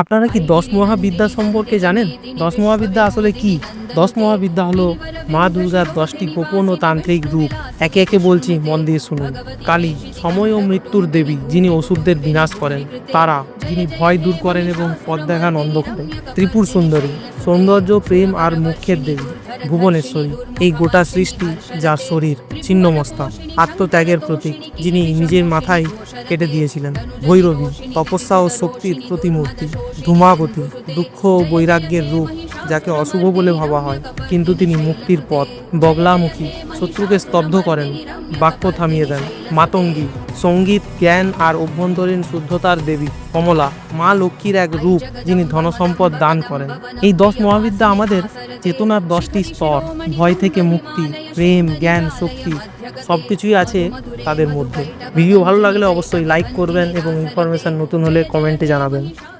আপনারা কি দশ মহাবিদ্যা সম্পর্কে জানেন? দশ মহাবিদ্যা আসলে কি? দশ মহাবিদ্যা হলো মা দুর্গার দশটি গোপন ও তান্ত্রিক রূপ। একে একে বলছি, মন দিয়ে শুনুন। কালী, সময় ও মৃত্যুর দেবী, যিনি অসুরদের বিনাশ করেন। তারা, যিনি ভয় দূর করেন এবং পথ দেখান অন্ধ করেন ত্রিপুর সুন্দরী, সৌন্দর্য, প্রেম আর মুখ্যের দেবী। ভুবনেশ্বরী, এই গোটা সৃষ্টি যার শরীর, ছিন্নমস্তা, আত্মত্যাগের প্রতীক, যিনি নিজের মাথায় কেটে দিয়েছিলেন। ভৈরবী, তপস্যা ও শক্তির প্রতিমূর্তি, ধূমাবতী, দুঃখ ও বৈরাগ্যের রূপ যাকে অশুভ বলে ভাবা হয়, কিন্তু তিনি মুক্তির পথ। বগলামুখী, শত্রুকে স্তব্ধ করেন, বাক্য থামিয়ে দেন। মাতঙ্গী, সংগীত, জ্ঞান আর অভ্যন্তরীণ শুদ্ধতার দেবী কমলা, মা লক্ষ্মীর এক রূপ যিনি ধনসম্পদ দান করেন। এই দশ মহাবিদ্যা আমাদের চেতনার দশটি স্তর, ভয় থেকে মুক্তি, প্রেম, জ্ঞান, শক্তি সব কিছুই আছে তাদের মধ্যে। ভিডিও ভালো লাগলে অবশ্যই লাইক করবেন এবং ইনফরমেশন নতুন হলে কমেন্টে জানাবেন।